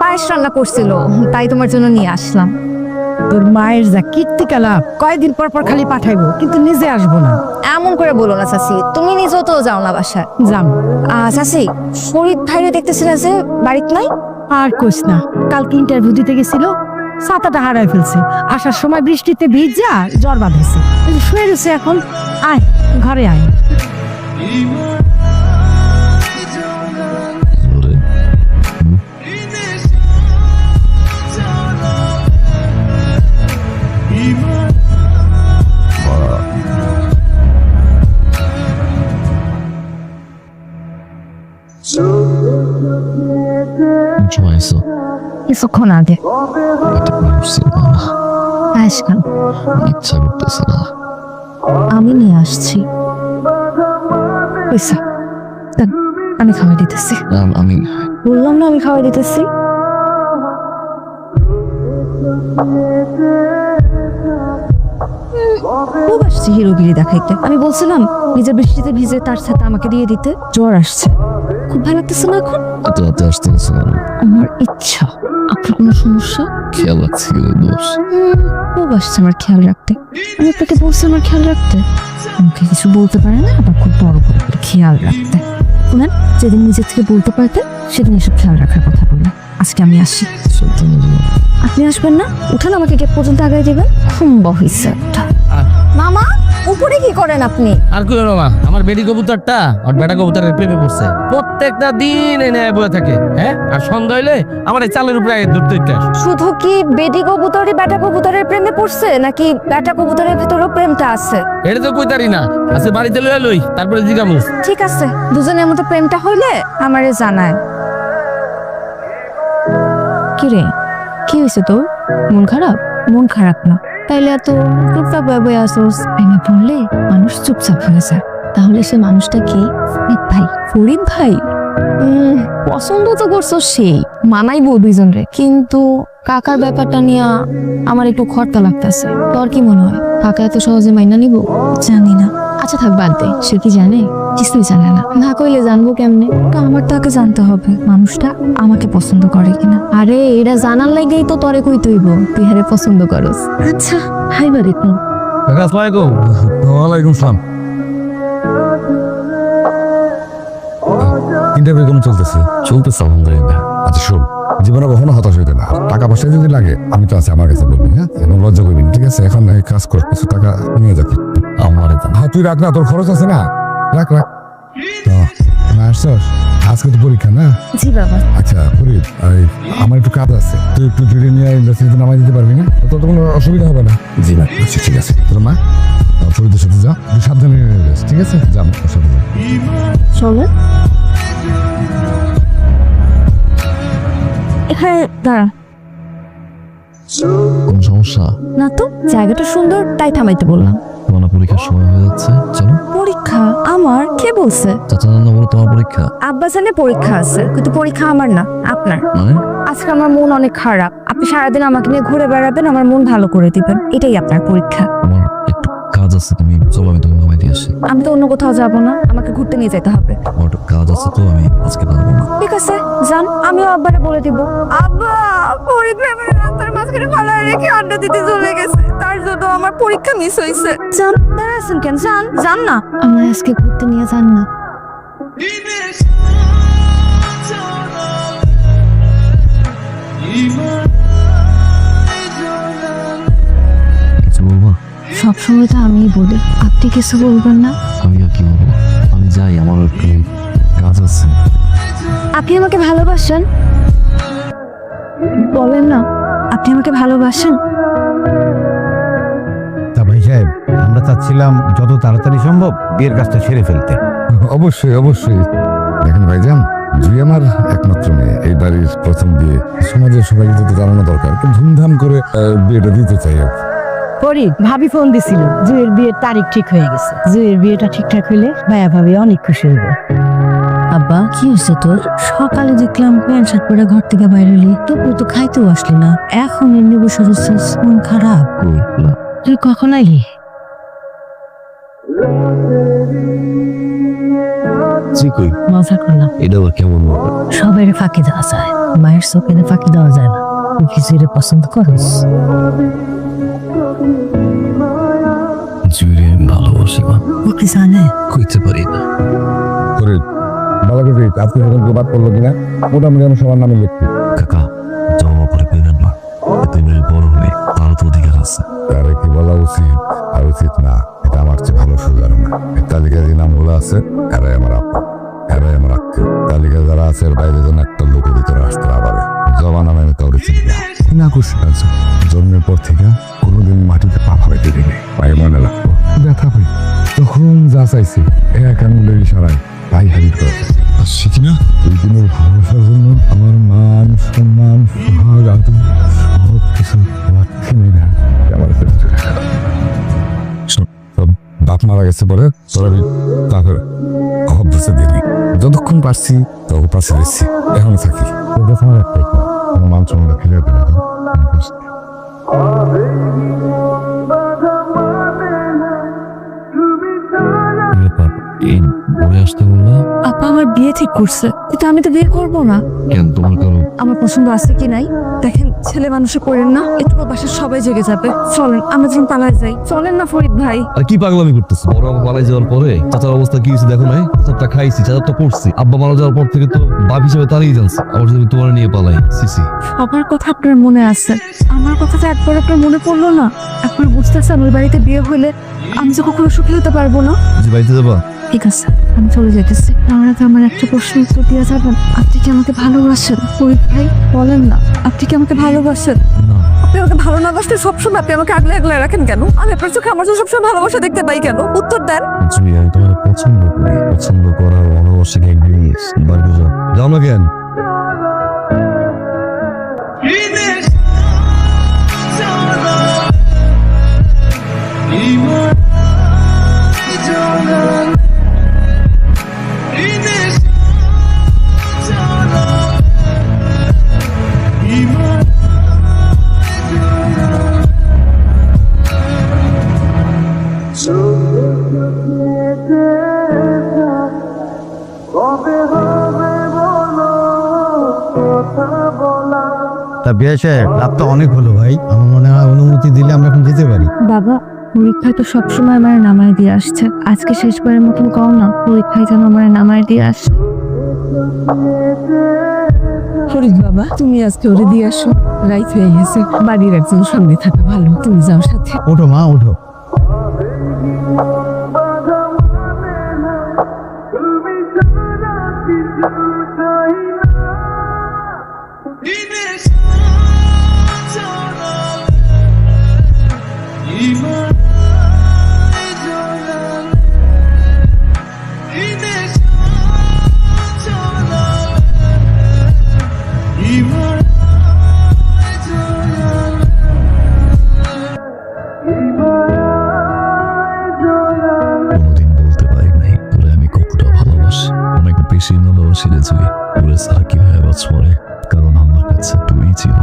পায়েস রান্না করছিল তাই তোমার জন্য নিয়ে আসলাম। তোর মায়ের যা কীর্তিকালা কয়দিন পর পর খালি পাঠাইবো কিন্তু নিজে আসব না। এমন করে বলো না চাচি। তুমি নিজেও তো যাও না বাসায়। যাম। চাচি শরীর ভাইরে দেখতেছিলে যে বাড়িতে নাই? আর কোস না কালকে ইন্টারভিউ দিতে গেছিল ছাতাটা হারাই ফেলছে। আসার সময় বৃষ্টিতে ভিজা জ্বর বাঁধেছে। শুয়ে রয়েছে এখন আয় ঘরে আয়। জমাইছো কিছুক্ষণ আগে এটা পারছি না পায়েস ইচ্ছা করতেছে না আমি নিয়ে আসছি পয়সা আমি খাওয়াই দিতেছি আমি বললাম না আমি খাওয়াই দিতেছি খুব আসছে হিরোগিরি দেখাইতে আমি বলছিলাম নিজের বৃষ্টিতে ভিজে তার সাথে আমাকে দিয়ে দিতে? জ্বর আসছে. খুব ভালো লাগতেছে না এখন? এত আসতে গেছে না। আমার ইচ্ছা। আপনার কোনো সমস্যা? খেয়াল রাখছি গেলে দোষ। খুব আসছে আমার খেয়াল রাখতে। আমি আপনাকে বলছি আমার খেয়াল রাখতে। আমাকে কিছু বলতে পারে না আবার খুব বড় করে খেয়াল রাখতে। শুনেন যেদিন নিজের থেকে বলতে পারতেন সেদিন এসব খেয়াল রাখার কথা বললেন। আজকে আমি আসি আপনি আসবেন না? উঠান আমাকে গেট পর্যন্ত আগায় দিবেন। হুম বহিস একটা। উপরে কি করেন আপনি? আর কি হলো মা আমার বেডি কবুতরটা আর বেটা কবুতরের প্রেমে পড়ছে। প্রত্যেকটা দিন এনে বয়ে থাকে হ্যাঁ? আর সন্ধ্যা হইলে আমার এই চালের উপরে ধরতে। শুধু কি বেডি কবুতরই বেটা কবুতরের প্রেমে পড়ছে নাকি বেটা কবুতরের ভেতরেও প্রেমটা আছে? এটা তো কইতারি না আচ্ছা বাড়িতে লইয়া লই তারপরে জিগামু ঠিক আছে দুজনের মতো প্রেমটা হইলে আমারে জানায়। কি রে? কি হয়েছে তোর? মন খারাপ? মন খারাপ না। তাইলে এত চুপচাপ বয়ে আসোস। ভেঙে পড়লে মানুষ চুপচাপ হয়ে যায়। তাহলে সে মানুষটা কি? ফরিদ ভাই। ফরিদ ভাই? পছন্দ তো করছ সেই মানাইবো দুইজন রে কিন্তু কাকার ব্যাপারটা নিয়ে আমার একটু খরতা লাগতেছে। তোর কি মনে হয়? কাকা এত সহজে মাইনা নিব? জানি না। আচ্ছা থাক বাদ দে। সে কি জানে? কিছুই জানে না। না কইলে জানব কেমনে? তো আমার তাকে জানতে হবে মানুষটা আমাকে পছন্দ করে কিনা। আরে এটা জানার লাগেই তো তরে কই তুইব তুই হারে পছন্দ করস। আচ্ছা হাই বাড়ি তুই আসসালামু আলাইকুম ওয়ালাইকুম সালাম। ইন্টারভিউ কেমন চলতেছে? চলতেছে আলহামদুলিল্লাহ। আচ্ছা শোন জীবনে কখনো হতাশ হইতে না। টাকা পয়সা যদি লাগে আমি তো আছি আমার কাছে বলবি হ্যাঁ? এবং লজ্জা করবি ঠিক আছে? এখন কাজ কর কিছু টাকা নিয়ে যাবি আমার হ্যাঁ তুই রাখ না তোর খরচ আছে না? রাখ রাখ। তো আসছস? আজকে তো পরীক্ষা না? জি বাবা। আচ্ছা ফরিদ আমার একটু কাজ আছে। তুই একটু ধীরে নিয়ে ইন্ডাস্ট্রিতে নামাই দিতে পারবি না? তোর তো কোনো অসুবিধা হবে না? জি না আচ্ছা ঠিক আছে। তোর মা? ফরিদের সাথে যা। তুই সাবধানে ঠিক আছে? যা আমার সাথে। চলো এখানে দাঁড়া। কোন সমস্যা? না তো জায়গাটা সুন্দর তাই থামাইতে বললাম। তোমার না পরীক্ষার সময় হয়ে যাচ্ছে চলো পরীক্ষা? আমার? কে বলছে? চাচা নান্না বলো তোমার পরীক্ষা। আব্বা জানে পরীক্ষা আছে কিন্তু পরীক্ষা আমার না আপনার। মানে? আজকে আমার মন অনেক খারাপ। আপনি সারাদিন আমাকে নিয়ে ঘুরে বেড়াবেন আমার মন ভালো করে দিবেন। এটাই আপনার পরীক্ষা। আমার একটু কাজ আছে তুমি চলো আমি তোমাকে নামাই দিয়ে আসি। আমি তো অন্য কোথাও যাব না আমাকে ঘুরতে নিয়ে যেতে হবে। আমার একটু কাজ আছে তো আমি আজকে পারব না। ঠিক আছে যান আমিও আব্বারে বলে দিব। আব্বা পরীক্ষা আমি রাস্তার মাঝখানে ভালো রেখে আড্ডা দিতে চলে গেছে তার জন্য আমার পরীক্ষা মিস হয়েছে যান দাঁড়াচ্ছেন কেন? যান যান না। আমার আজকে ঘুরতে নিয়ে যান না। বলব সবসময় তো আমিই বলি আপনি কিছু বলবেন না? আমি আর কি বলব? আমি যাই আমার একটু কাজ আছে। আপনি আমাকে ভালোবাসেন? বলেন না আপনি আমাকে ভালোবাসেন? আমরা চাচ্ছিলাম যত তাড়াতাড়ি সম্ভব বিয়ের কাজটা সেরে ফেলতে। অবশ্যই অবশ্যই। দেখেন ভাইজান জুই আমার একমাত্র মেয়ে। এই বাড়ির প্রথম বিয়ে। সমাজের সবাইকে তো জানানো দরকার একটু ধুমধাম করে বিয়েটা দিতে চাই আর ফরিদ ভাবি ফোন দিছিল জুয়ের বিয়ের তারিখ ঠিক হয়ে গেছে। জুয়ের বিয়েটা ঠিকঠাক হইলে ভাইয়া ভাবি অনেক খুশি হইবে। আব্বা কি হয়েছে তোর? সকালে দেখলাম প্যান্ট শার্ট পরে ঘর থেকে বাইরে এলি তবু তো খাইতেও আসলি না। এখন এমনি বসে রয়েছিস মন খারাপ। তুই কখন আইলি? তুই কই মজা করলাম। এটা আবার কেমন ব্যাপার? সবাই ফাঁকি দেওয়া যায়। মায়ের চোখে ফাঁকি দেওয়া যায় না। কিছুরে পছন্দ করিস? জুড়ে ভালোবাসি মা। ও কি জানে? কইতে পারি না। করে ভালো করে আপনি যখন বাদ করল কিনা মোটামুটি আমি সবার নামে লিখছি কাকা জমা করে পেলেন না। তুই বড় হয়ে তারও তো অধিকার আছে। তারে কি বলা উচিত? আর উচিত না। এটা আমার চেয়ে ভালো সুযোগ না। এই তালিকায় যে নামগুলো আছে এরাই আমার আপা এরাই আমার আত্মীয়। তালিকায় যারা আছে এর বাইরে যেন একটা লোকের ভিতরে আসতে না পারে। জমা নামে আমি কাউরে চিনি না। না খুশি আছে জন্মের পর থেকে কোনোদিন মাটিতে পা ফালাইতে দিইনি পায়ে মনে লাগতো ব্যথা পাই। তখন যা চাইছি। এক আঙুলের ইশারায় পাই হারিয়ে করেছে। আসছি কিনা দুই দিনের ভালোবাসার জন্য আমার মান সম্মান সোহাগ আদর সব কিছু মারা গেছে বলে তোর আমি তারপর খবর দিবি যতক্ষণ পারছি তখন পাশে দিচ্ছি এখন থাকি। আমার একটাই আমার মান সম্মান ফিরে পেলে ঠিক করছে কিন্তু আমি তো বিয়ে করব না। কেন তোমার কারও আমার পছন্দ আছে কি নাই? দেখেন ছেলে মানুষে করেন না একটু বাসার সবাই জেগে যাবে। চলেন আমরা যেন পালায় যাই। চলেন না ফরিদ ভাই। আর কি পাগলামি করতেছ? বড় আব্বা মারা যাওয়ার পরে চাচার অবস্থা কি হয়েছে দেখো নাই? চাচারটা খাইছি চাচারটা পড়ছি। আব্বা মারা যাওয়ার পর থেকে তো বাপ হিসেবে তাড়িয়ে জানছে আবার যদি তোমার নিয়ে পালাই সিসি সবার কথা আপনার মনে আছে। আমার কথা তো একবার আপনার মনে পড়ল না। একবার বুঝতেছেন ওই বাড়িতে বিয়ে হলে আমি যে কখনো সুখী হতে পারব না। যে বাড়িতে যাবা ঠিক আছে আমি চলে যেতেছি আমার আগে আমার একটা প্রশ্ন উত্তর দিয়ে যাবেন আপনি কি আমাকে ভালোবাসেন? ফরিদ ভাই বলেন না। আপনি কি আমাকে ভালোবাসেন? না। আপনি আমাকে ভালো না বাসতে সবসময় আপনি আমাকে আগলে আগলে রাখেন কেন? আমি আপনার চোখে আমার সবসময় ভালোবাসা দেখতে পাই কেন? উত্তর দেন। জুই আমি তোমার পছন্দ করি। পছন্দ করার অনাবশ্যক একদিন বাড়িতে যাও যাও না কেন? তা বিয়ে সাহেব রাত তো অনেক হলো ভাই। আমার মনে হয় অনুমতি দিলে আমরা এখন যেতে পারি। বাবা পরীক্ষায় তো সবসময় আমার নামায় দিয়ে আসছে। আজকে শেষবারের মতন কও না পরীক্ষায় যেন আমার নামায় দিয়ে আসে। ফরিদ বাবা তুমি আজকে ওরে দিয়ে আসো। রাইত হয়ে গেছে বাড়ির একজন সঙ্গে থাকা ভালো। তুমি যাও সাথে। ওঠো মা ওঠো। জুই তোরে ছাড়া কীভাবে বাঁচবো রে কারণ আমার কাছে তুই ছিল